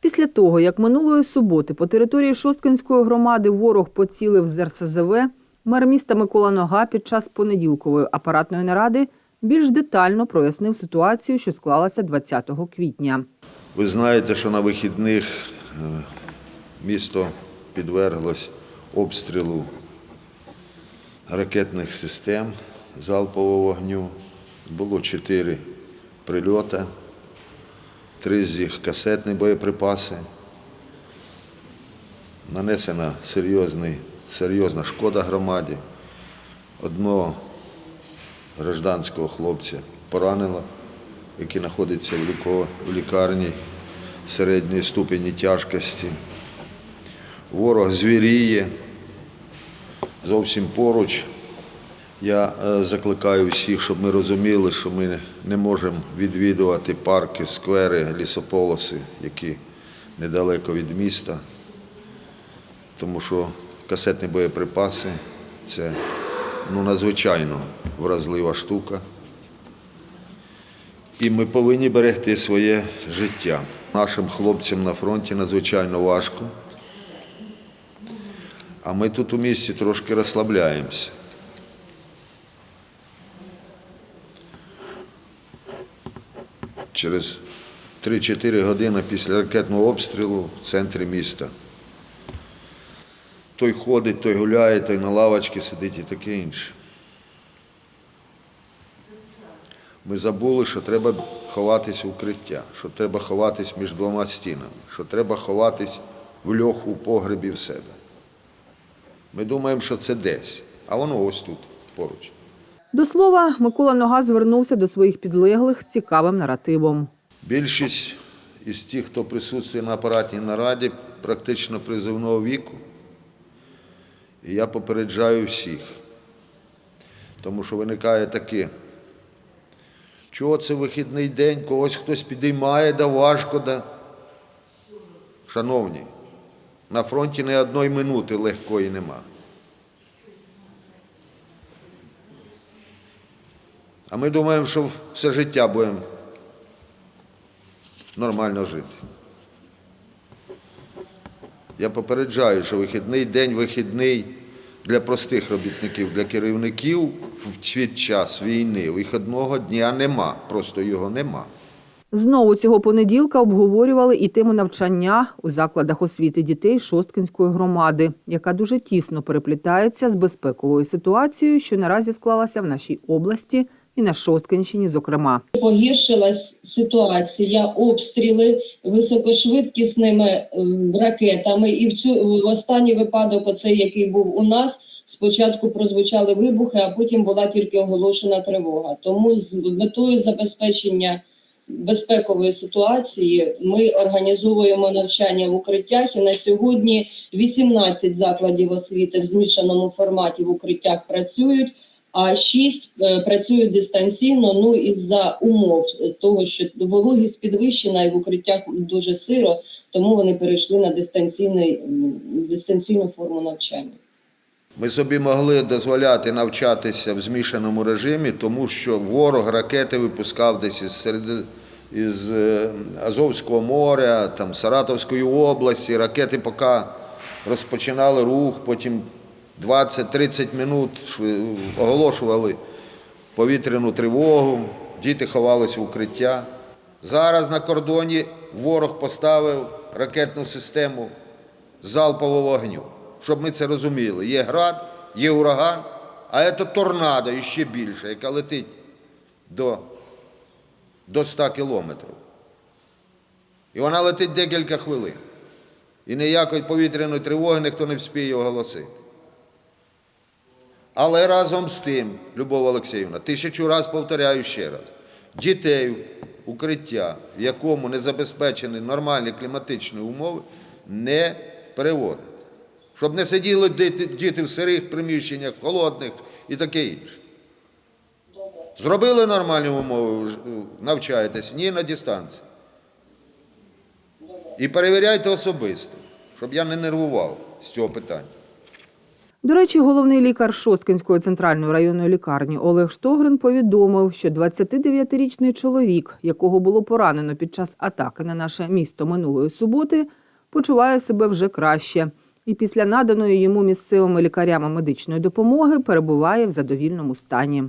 Після того, як минулої суботи по території Шосткинської громади ворог поцілив з РСЗВ, мер міста Микола Нога під час понеділкової апаратної наради більш детально прояснив ситуацію, що склалася 20 квітня. Ви знаєте, що на вихідних е, місто підверглось обстрілу ракетних систем залпового вогню. Було чотири прильоти, три з них касетні боєприпаси. Нанесена серйозний, серйозна шкода громаді. Одного гражданського хлопця поранило, який знаходиться в лікарні середньої ступені тяжкості. Ворог звіріє зовсім поруч. Я е, закликаю всіх, щоб ми розуміли, що ми не можемо відвідувати парки, сквери, лісополоси, які недалеко від міста, тому що касетні боєприпаси це ну, надзвичайно вразлива штука. І ми повинні берегти своє життя. Нашим хлопцям на фронті надзвичайно важко. А ми тут у місті трошки розслабляємося. Через 3-4 години після ракетного обстрілу в центрі міста. Той ходить, той гуляє, той на лавочці сидить і таке інше. Ми забули, що треба ховатись в укриття, що треба ховатись між двома стінами, що треба ховатись в льоху, в погребі в себе. Ми думаємо, що це десь, а воно ось тут, поруч. До слова, Микола Нога звернувся до своїх підлеглих з цікавим наративом. Більшість із тих, хто присутствує на апаратній нараді, практично призивного віку. І я попереджаю всіх, тому що виникає таке. Чого це вихідний день, когось хтось підіймає, да важко, да. Шановні, на фронті не одної минути легкої нема. А ми думаємо, що все життя будемо нормально жити. Я попереджаю, що вихідний день вихідний для простих робітників, для керівників в цей час війни вихідного дня нема, просто його нема. Знову цього понеділка обговорювали і тему навчання у закладах освіти дітей Шосткинської громади, яка дуже тісно переплітається з безпековою ситуацією, що наразі склалася в нашій області і на Шосткинщині, зокрема. Погіршилась ситуація, обстріли високошвидкісними ем, ракетами. І в цю в останній випадок, оцей який був у нас, спочатку прозвучали вибухи, а потім була тільки оголошена тривога. Тому з метою забезпечення безпекової ситуації ми організовуємо навчання в укриттях. І на сьогодні 18 закладів освіти в змішаному форматі в укриттях працюють а шість е, працюють дистанційно. Ну із-за умов того, що вологість підвищена і в укриттях дуже сиро, тому вони перейшли на дистанційний дистанційну форму навчання. Ми собі могли дозволяти навчатися в змішаному режимі, тому що ворог ракети випускав десь із середи із е, Азовського моря, там Саратовської області. Ракети поки розпочинали рух, потім 20-30 минут оголошували повітряну тривогу, діти ховалися в укриття. Зараз на кордоні ворог поставив ракетну систему залпового вогню. Щоб ми це розуміли. Є град, є ураган, а це торнадо і ще більше, яка летить до, до 100 кілометрів. І вона летить декілька хвилин. І ніякої повітряної тривоги ніхто не вспіє оголосити. Але разом з тим, Любов Олексіївна, тисячу раз повторяю ще раз, дітей укриття, в якому не забезпечені нормальні кліматичні умови, не переводити. Щоб не сиділи діти, в сирих приміщеннях, холодних і таке інше. Зробили нормальні умови, ж- навчаєтесь, ні на дистанції. І перевіряйте особисто, щоб я не нервував з цього питання. До речі, головний лікар Шосткинської центральної районної лікарні Олег Штогрин повідомив, що 29-річний чоловік, якого було поранено під час атаки на наше місто минулої суботи, почуває себе вже краще і після наданої йому місцевими лікарями медичної допомоги перебуває в задовільному стані.